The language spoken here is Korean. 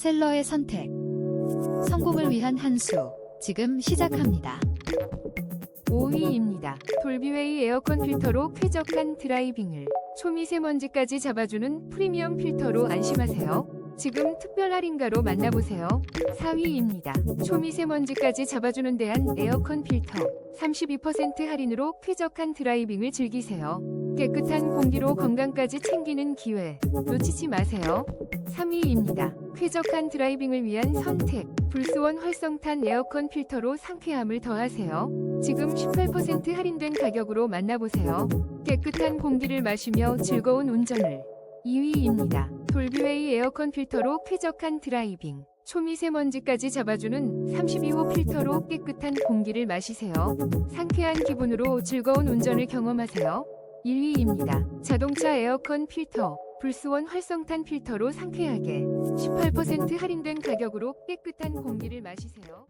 셀러의 선택. 성공을 위한 한 수. 지금 시작합니다. 5위입니다. 돌비웨이 에어컨 필터로 쾌적한 드라이빙을 초미세먼지까지 잡아주는 프리미엄 필터로 안심하세요. 지금 특별 할인가로 만나보세요. 4위입니다. 초미세먼지까지 잡아주는 대한 에어컨 필터 32% 할인으로 쾌적한 드라이빙을 즐기세요. 깨끗한 공기로 건강까지 챙기는 기회 놓치지 마세요. 3위입니다. 쾌적한 드라이빙을 위한 선택 불스원 활성탄 에어컨 필터로 상쾌함을 더하세요. 지금 18% 할인된 가격으로 만나보세요. 깨끗한 공기를 마시며 즐거운 운전을 2위입니다. 돌비웨이 에어컨 필터로 쾌적한 드라이빙 초미세먼지까지 잡아주는 32호 필터로 깨끗한 공기를 마시세요. 상쾌한 기분으로 즐거운 운전을 경험하세요. 1위입니다. 자동차 에어컨 필터 불스원 활성탄 필터로 상쾌하게 18% 할인된 가격으로 깨끗한 공기를 마시세요.